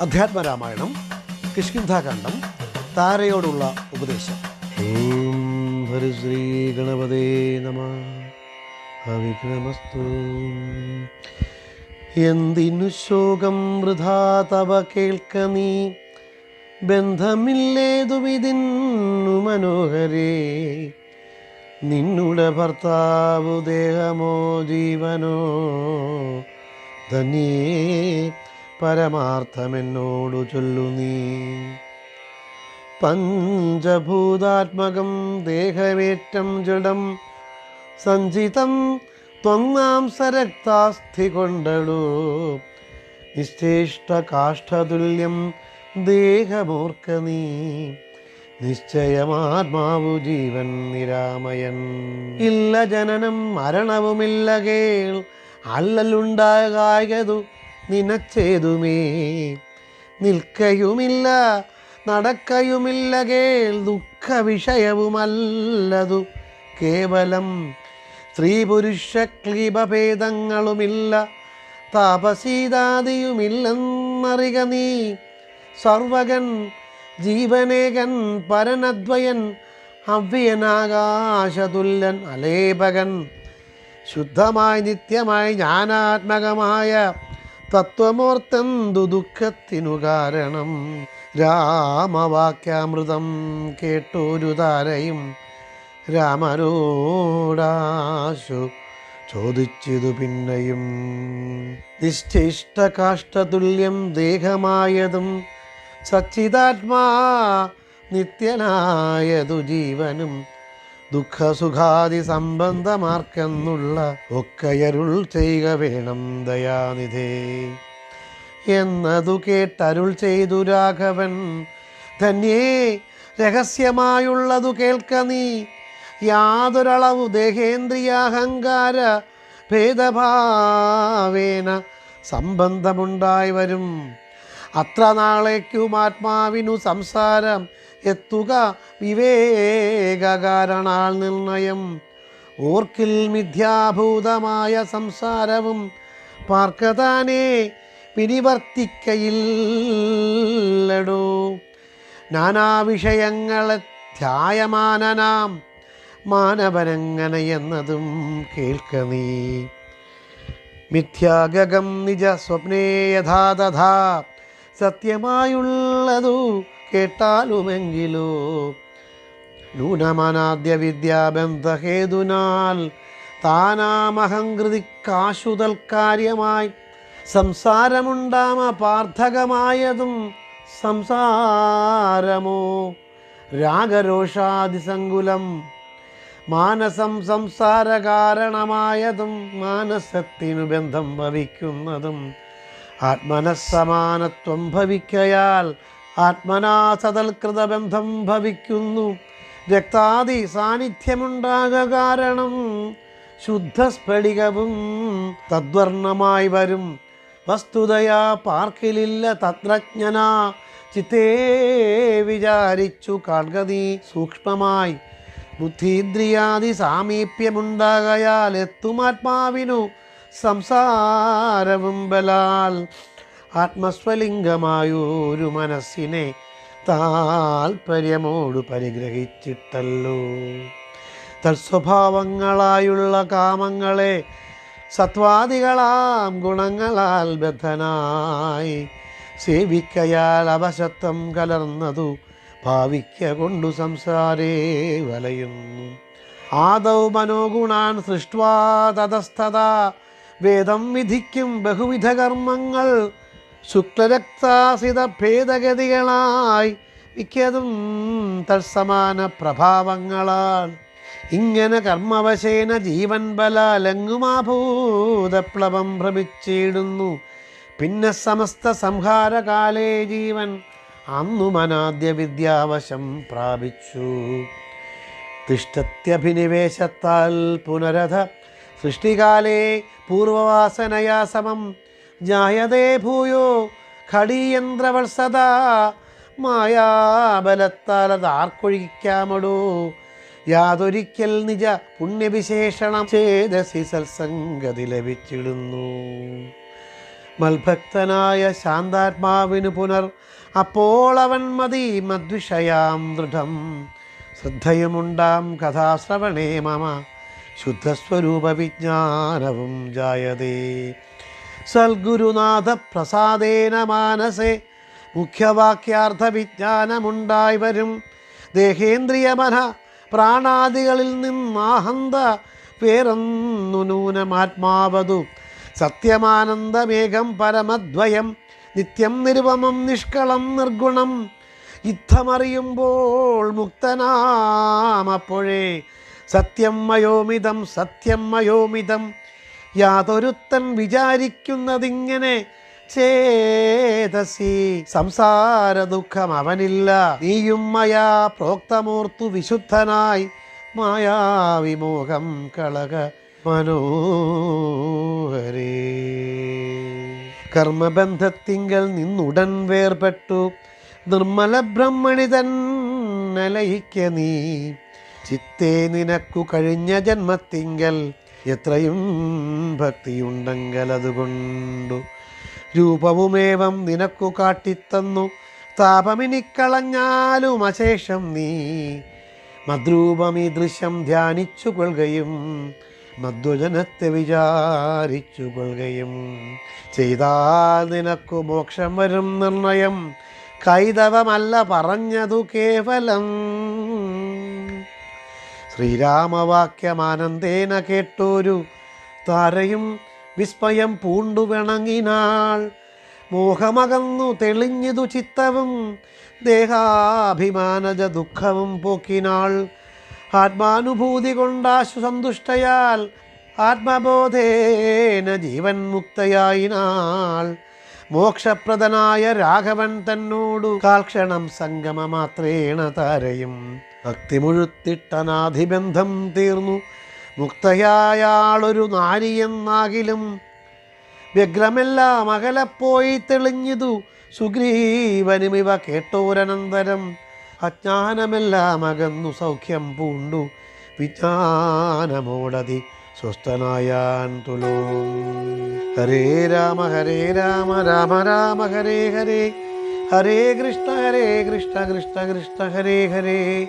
അധ്യാത്മരാമായണം കിഷ്കിന്ധാകാന്ഡം താരയോടുള്ള ഉപദേശം. ഓം ഹരിശ്രീ ഗണപതേ നമ. അവിഘ്നമസ്തു എന്തിനു ശോകം വൃഥാ? തവ കേൾക്ക നീ. ബന്ധമില്ലേതുമിതിന്നു മനോഹരേ. നിന്നുടെ ഭർത്താവു ദേഹമോ ജീവനോ? ധന്യേ. പരമാർത്ഥമെന്നോടു ചൊല്ലു നീ. പഞ്ചഭൂതാത്മകം ദേഹമേറ്റം ജഡം സഞ്ചിതം ത്വങ്ങാം സരക്താസ്ഥി കൊണ്ടടു നിശ്ചേഷ്ട കാഷ്ടതുല്യം ദേഹമോർക്ക നീ. നിശ്ചയമാത്മാവു ജീവൻ നിരാമയൻ. ഇല്ല ജനനം മരണവുമില്ല കേൾ. അല്ലലുണ്ടാകായതു നിനച്ചേതുമേ. നിൽക്കയുമില്ല നടക്കയുമില്ല കേൾ ദുഃഖ വിഷയവുമല്ലതു കേവലം സ്ത്രീ പുരുഷ ക്ലീപഭേദങ്ങളുമില്ല താപസീതാദിയുമില്ലെന്നറിക നീ. സർവകൻ ജീവനേകൻ പരനദ്വയൻ അവ്യനാകാശതുല്യൻ അലേപകൻ ശുദ്ധമായി നിത്യമായി ജ്ഞാനാത്മകമായ തത്വമോർത്തെന്തു ദുഃഖത്തിനു കാരണം? രാമവാക്യാമൃതം കേട്ടൊരു താരയും രാമനോടാശു ചോദിച്ചതു പിന്നെയും. നിശ്ചിഷ്ടകാഷ്ടതുല്യം ദേഹമായതും സച്ചിതാത്മാ നിത്യനായതു ജീവനും ദുഃഖസുഖാദി സംബന്ധമാർക്കെന്നുള്ള ഒക്കയരുൾ ചെയ്യുക വേണം ദയാനിധേ. എന്നതു കേട്ടരുൾ ചെയ്തു രാഘവൻ ധന്യേ രഹസ്യമായുള്ളതു കേൾക്ക നീ. യാതൊരളവു ദേഹേന്ദ്രിയാഹങ്കാര ഭേദഭാവേന സംബന്ധമുണ്ടായി വരും. അത്ര നാളേക്കും ആത്മാവിനു സംസാരം എത്തുക വിവേകകാരണാൽ നിർണയം. ഓർക്കിൽ മിഥ്യാഭൂതമായ സംസാരവും പാർക്കതാനേ പിരിവർത്തിക്കയില്ലടോ. നാനാവിഷയങ്ങളെ ധ്യായമാനനാം മാനവനങ്ങനെ എന്നതും കേൾക്ക നീ. മിഥ്യാഗകം നിജ സ്വപ്നേ യഥാ തഥാ സത്യമായുള്ളതു കേട്ടാലുമെങ്കിലോ നൂനമനാദ്യ വിദ്യാബന്ധഹേതുനാൽ താനാമഹങ്കൃതിക്കാശുതൽ കാര്യമായി സംസാരമുണ്ടാമ പാർത്ഥകമായതും സംസാരമോ രാഗരോഷാദിസങ്കുലം മാനസം സംസാരകാരണമായതും മാനസത്തിനു ബന്ധം ഭവിക്കുന്നതും ആത്മനസമാനത്വം ഭവിക്കയാൽ ആത്മനാ സതൽകൃത ബന്ധം ഭവിക്കുന്നു. രക്താദി സാന്നിധ്യമുണ്ടാക കാരണം ശുദ്ധസ്ഫടികവും തദ്വർണമായി വരും. വസ്തുതയാ പാർക്കിലില്ല തത്രജ്ഞന ചിത്തേ വിചാരിച്ചു കാൺകതി സൂക്ഷ്മമായി. ബുദ്ധീന്ദ്രിയാദി സാമീപ്യമുണ്ടാകയാൽ എത്തുമാത്മാവിനു സംസാരവും ബലാൽ. ആത്മസ്വലിംഗമായൊരു മനസ്സിനെ താൽപ്പര്യമോട് പരിഗ്രഹിച്ചിട്ടല്ലോ. തത്സ്വഭാവങ്ങളായുള്ള കാമങ്ങളെ സത്വാദികളാം ഗുണങ്ങളാൽ ബദ്ധനായി സേവിക്കയാൽ അവശത്വം കലർന്നതു ഭാവിക്ക കൊണ്ടു സംസാരേ വലയുന്നു. ആദൗ മനോഗുണാൻ സൃഷ്ട്വാ തതസ്ഥത വേദം വിധിക്കും ബഹുവിധ കർമ്മങ്ങൾ ശുക്ലരക്താസിത ഭേദഗതികളായി മിക്കതും തത്സമാന പ്രഭാവങ്ങളാൽ. ഇങ്ങനെ കർമ്മവശേന ജീവൻ ബലാലങ്ങുമാഭൂതപ്ലവം ഭ്രമിച്ചിടുന്നു. പിന്നെ സമസ്ത സംഹാരകാലേ ജീവൻ അന്നു മനാദ്യ വിദ്യാവശം പ്രാപിച്ചു. തിഷ്ടത്യഭിനിവേശത്താൽ പുനരഥ സൃഷ്ടികാലേ പൂർവവാസനയാ സമം ജായതേ ഭൂയോ ഖടീയന്ത്രവത്സത മായാബലത്താൽ അത് ആർക്കൊഴിക്കാമടോ യാതൊരിക്കൽ നിജ പുണ്യവിശേഷണം ചേതസി സത്സംഗതി ലഭിച്ചിടുന്നു. മൽഭക്തനായ ശാന്താത്മാവിനു പുനർ അപ്പോൾ അവൻ മതി മദ്വിഷയാം ദൃഢം. ശ്രദ്ധയുമുണ്ടാം കഥാശ്രവണേ മമ ശുദ്ധസ്വരൂപ വിജ്ഞാനവും ജായതേ. സൽഗുരുനാഥ പ്രസാദേന മാനസേ. മുഖ്യവാക്യാർത്ഥ വിജ്ഞാനമുണ്ടായി വരും ദേഹേന്ദ്രിയ മന പ്രാണാദികളിൽ നിന്നാഹന്ത പേരന്നു നൂനമാത്മാവതു സത്യമാനന്ദമേകം പരമദ്വയം. നിത്യം നിരുപമം നിഷ്കളം നിർഗുണം. യുദ്ധമറിയുമ്പോൾ മുക്തനാമപ്പോഴേ. സത്യം മയോമിതം സത്യം മയോമിതം. യാതൊരുത്തൻ വിചാരിക്കുന്നതിങ്ങനെ ചേതസി സംസാര ദുഃഖം അവനില്ല. നീയും മയാ പ്രോക്തമൂർത്തു വിശുദ്ധനായി മായാവിമോഹം കളക മനോഹരേ. കർമ്മബന്ധത്തിങ്കൽ നിന്നുടൻ വേർപെട്ടു. നിർമ്മല ബ്രഹ്മണി തന്നലയിക്ക നീ. ചിത്തേ നിനക്കു കഴിഞ്ഞ ജന്മത്തിങ്കൽ എത്രയും ഭക്തിയുണ്ടെങ്കിൽ അതുകൊണ്ടു രൂപവുമേവം നിനക്കു കാട്ടിത്തന്നു. താപമിനിക്കളഞ്ഞാലും അശേഷം നീ മദ്രൂപമീ ദൃശ്യം ധ്യാനിച്ചു കൊള്ളുകയും മധ്വജനത്തെ വിചാരിച്ചു കൊള്ളുകയും ചെയ്താൽ നിനക്കു മോക്ഷം വരും നിർണയം. കൈതവമല്ല പറഞ്ഞതു കേവലം ശ്രീരാമവാക്യമാനന്ദേന കേട്ടോരു താരയും വിസ്മയം പൂണ്ടു വിണങ്ങിനാൾ മോഹമകന്നു തെളിഞ്ഞതു ചിത്തവും ദേഹാഭിമാനജ ദുഃഖവും പോക്കിനാൾ. ആത്മാനുഭൂതി കൊണ്ടാശു സന്തുഷ്ടയാൽ ആത്മബോധേന ജീവൻ മുക്തയായിനാൾ. മോക്ഷപ്രദനായ രാഘവൻ തന്നോടു കാൽക്ഷണം സംഗമമാത്രേണ താരയും. ഭക്തിമുഴുത്തിട്ടനാധിബന്ധം തീർന്നു. മുക്തയായാളൊരു നാരിയെന്നാകിലും വ്യഗ്രമെല്ലാം അകലപ്പോയി തെളിഞ്ഞതു. സുഗ്രീവനുമിവ കേട്ടോരനന്തരം അജ്ഞാനമെല്ലാം അകന്നു സൗഖ്യം പൂണ്ടു. വിജ്ഞാനമോടതി സ്വസ്ഥനായാൻ തുലോ ഹരേ രാമ ഹരേ രാമ രാമ രാമ ഹരേ ഹരേ. ഹരേ കൃഷ്ണ ഹരേ കൃഷ്ണ കൃഷ്ണ കൃഷ്ണ ഹരേ ഹരേ.